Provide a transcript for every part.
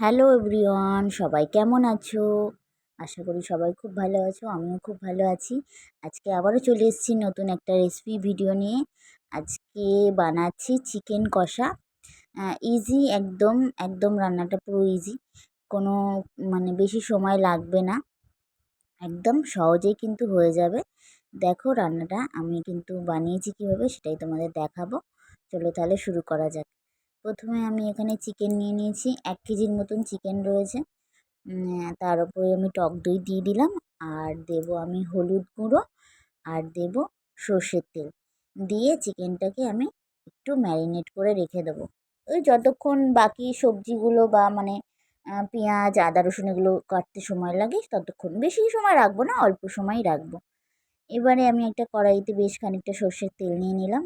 Hello everyone, সবাই কেমন আছো? আশা করি সবাই খুব ভালো আছো, আমিও খুব ভালো আছি। আজকে আবারও চলে এসেছি নতুন একটা রেসিপি ভিডিও নিয়ে। আজকে বানাচ্ছি চিকেন কষা। ইজি একদম একদম রান্নাটা পুরো ইজি কোনো মানে বেশি সময় লাগবে না। একদম সহজেই কিন্তু হয়ে যাবে। দেখো রান্নাটা, আমি কিন্তু বানিয়েছি কীভাবে সেটাই তোমাদের দেখাবো। চলো তাহলে শুরু করা যাক। প্রথমে আমি এখানে চিকেন নিয়ে নিয়েছি, এক কেজির মতন চিকেন রয়েছে। তার উপরে আমি টক দই দিয়ে দিলাম, আর দেব আমি হলুদ গুঁড়ো, আর দেব সর্ষের তেল। দিয়ে চিকেনটাকে আমি একটু ম্যারিনেট করে রেখে দেবো। ওই যতক্ষণ বাকি সবজিগুলো বা মানে পেঁয়াজ, আদা, রসুন এগুলো কাটতে সময় লাগে, ততক্ষণ বেশি সময় রাখব না, অল্প সময়ই রাখব। এবারে আমি একটা কড়াইতে বেশ খানিকটা সর্ষের তেল নিয়ে নিলাম।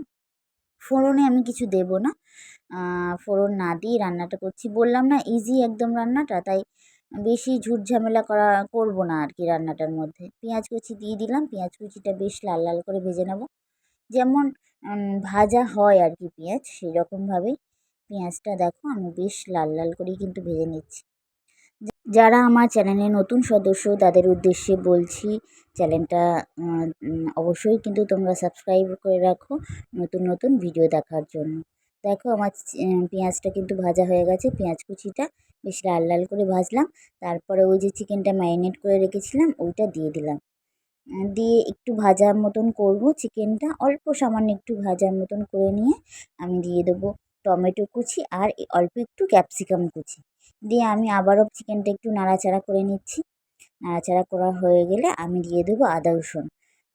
ফোড়নে আমি কিছু দেব না। ফোড়ন না দিয়ে রান্নাটা করছি। বললাম না ইজি একদম রান্নাটা, তাই বেশি ঝুট ঝামেলা করা, করব না আর কি রান্নাটার মধ্যে। পেঁয়াজ কুচি দিয়ে দিলাম, পেঁয়াজ কুচিটা বেশ লাল লাল করে ভেজে নেব। যেমন ভাজা হয় আর কি পেঁয়াজ সেই রকমভাবেই পেঁয়াজটা দেখো, আমি বেশ লাল লাল করেই কিন্তু ভেজে নিচ্ছি। যারা আমার চ্যানেলে নতুন সদস্য, তাদের উদ্দেশ্যে বলছি চ্যানেলটা অবশ্যই কিন্তু তোমরা সাবস্ক্রাইব করে রাখো নতুন নতুন ভিডিও দেখার জন্য। দেখো আমার পেঁয়াজটা কিন্তু ভাজা হয়ে গেছে, পেঁয়াজ কুচিটা বেশ লাল লাল করে ভাজলাম। তারপরে ওই যে চিকেনটা ম্যারিনেট করে রেখেছিলাম, ওইটা দিয়ে দিলাম। দিয়ে একটু ভাজার মতন করব চিকেনটা, অল্প সামান্য একটু ভাজার মতন করে নিয়ে আমি দিয়ে দেবো। টমেটো কুচি আর অল্প একটু ক্যাপসিকাম কুচি। দিয়ে আমি আবারও চিকেনটা একটু নাড়াচাড়া করে নিচ্ছি। নাড়াচাড়া করা হয়ে গেলে আমি দিয়ে দেবো আদা রসুন।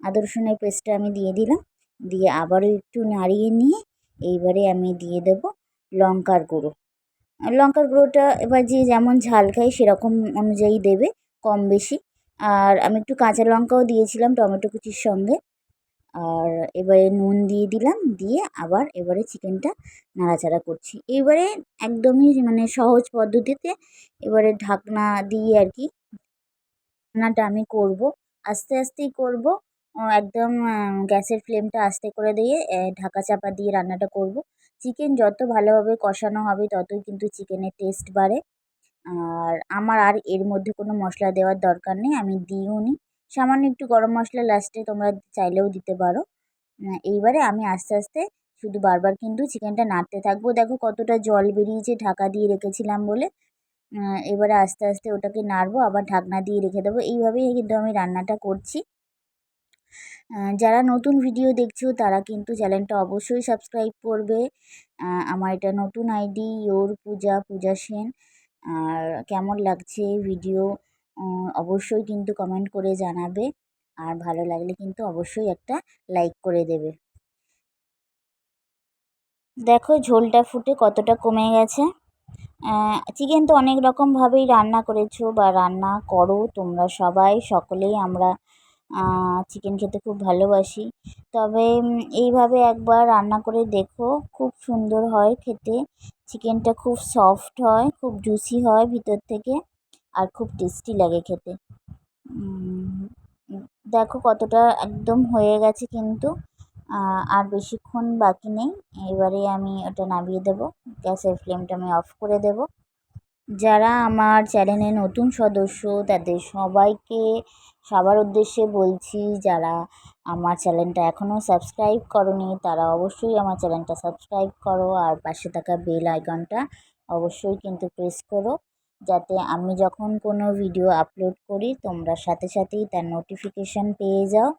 আদা রসুনের পেস্টটা আমি দিয়ে দিলাম। দিয়ে আবারও একটু নাড়িয়ে নিয়ে এইবারে আমি দিয়ে দেব লঙ্কার গুঁড়ো। লঙ্কার গুঁড়োটা এবার যে যেমন ঝাল খায় সেরকম অনুযায়ী দেবে, কম বেশি। আর আমি একটু কাঁচা লঙ্কাও দিয়েছিলাম টমেটো কুচির সঙ্গে। আর এবারে নুন দিয়ে দিলাম, দিয়ে আবার এবারে চিকেনটা নাড়াচাড়া করছি। এবারে একদমই মানে সহজ পদ্ধতিতে এবারে ঢাকনা দিয়ে আর কি রান্নাটা আমি করব। আস্তে আস্তেই করব। একদম গ্যাসের ফ্লেমটা আস্তে করে দিয়ে ঢাকা চাপা দিয়ে রান্নাটা করব। চিকেন যত ভালোভাবে কষানো হবে ততই কিন্তু চিকেনের টেস্ট বাড়ে। আর আমার আর এর মধ্যে কোনো মশলা দেওয়ার দরকার নেই, আমি দিইও নি সামান্য একটু গরম মশলা লাস্টে তোমরা চাইলেও দিতে পারো। এইবারে আমি আস্তে আস্তে শুধু বারবার কিন্তু চিকেনটা নাড়তে থাকব। দেখো কতটা জল বেরিয়েছে, ঢাকা দিয়ে রেখেছিলাম বলে। এবারে আস্তে আস্তে ওটাকে নাড়বো, আবার ঢাকনা দিয়ে রেখে দেবো। এইভাবেই কিন্তু আমি রান্নাটা করছি। যারা নতুন ভিডিও দেখছ, তারা কিন্তু চ্যানেলটা অবশ্যই সাবস্ক্রাইব করবে। আমার এটা নতুন আইডি ইয়োর পূজা পূজা সেন। আর কেমন লাগছে ভিডিও অবশ্যই কিন্তু কমেন্ট করে জানাবে। আর ভালো লাগলে কিন্তু অবশ্যই একটা লাইক করে দেবে। দেখো ঝোলটা ফুটে কতটা কমে গেছে। চিকেন তো অনেক রকমভাবেই রান্না করেছ বা রান্না করো তোমরা সবাই, সকলেই আমরা চিকেন খেতে খুব ভালোবাসি। তবে এইভাবে একবার রান্না করে দেখো, খুব সুন্দর হয় খেতে। চিকেনটা খুব সফট হয়, খুব জুসি হয় ভিতর থেকে। আর খুব টেস্টি লাগে খেতে। দেখো কতটা একদম হয়ে গেছে কিন্তু আর বেশিক্ষণ বাকি নেই। এবারে আমি ওটা নামিয়ে দেবো। গ্যাসের ফ্লেমটা আমি অফ করে দেবো। যারা আমার চ্যানেলে নতুন সদস্য তাদের সবাইকে সবার উদ্দেশ্যে বলছি যারা আমার চ্যানেলটা এখনও সাবস্ক্রাইব করনি তারা অবশ্যই আমার চ্যানেলটা সাবস্ক্রাইব করো। আর পাশে থাকা বেল আইকনটা অবশ্যই কিন্তু প্রেস করো। যাতে আমি যখন কোনো ভিডিও আপলোড করি, তোমরা সাথে সাথেই তার নোটিফিকেশান পেয়ে যাও।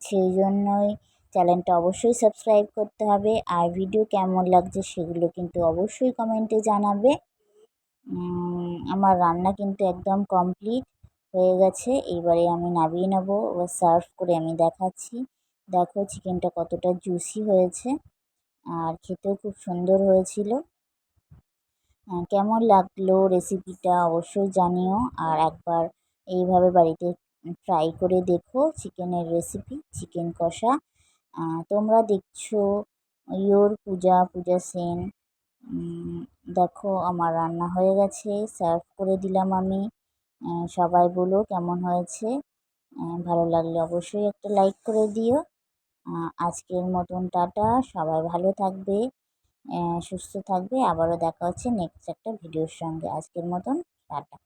সেই জন্যই চ্যানেলটা অবশ্যই সাবস্ক্রাইব করতে হবে। আর ভিডিও কেমন লাগছে সেগুলো কিন্তু অবশ্যই কমেন্টে জানাবে। আমার রান্না কিন্তু একদম কমপ্লিট হয়ে গেছে। এইবারে আমি নামিয়ে নেব। এবার সার্ভ করে আমি দেখাচ্ছি। দেখো চিকেনটা কতটা জুসি হয়েছে। আর খেতেও খুব সুন্দর হয়েছিল। কেমন লাগল রেসিপিটা অবশ্যই জানিও। আর একবার এইভাবে বাড়িতে ট্রাই করে দেখো চিকেনের রেসিপি চিকেন কষা। তোমরা দেখছ ইয়োর পূজা পূজা সেন। দেখো আমার রান্না হয়ে গেছে সার্ভ করে দিলাম আমি। সবাই বলো কেমন হয়েছে। ভালো লাগলে অবশ্যই একটা লাইক করে দিও। আজকের মতন টাটা, সবাই ভালো থাকবে। সুস্থ থাকবে। আবারও দেখা হচ্ছে নেক্সট একটা ভিডিওর সঙ্গে। আজকের মতন টাটা।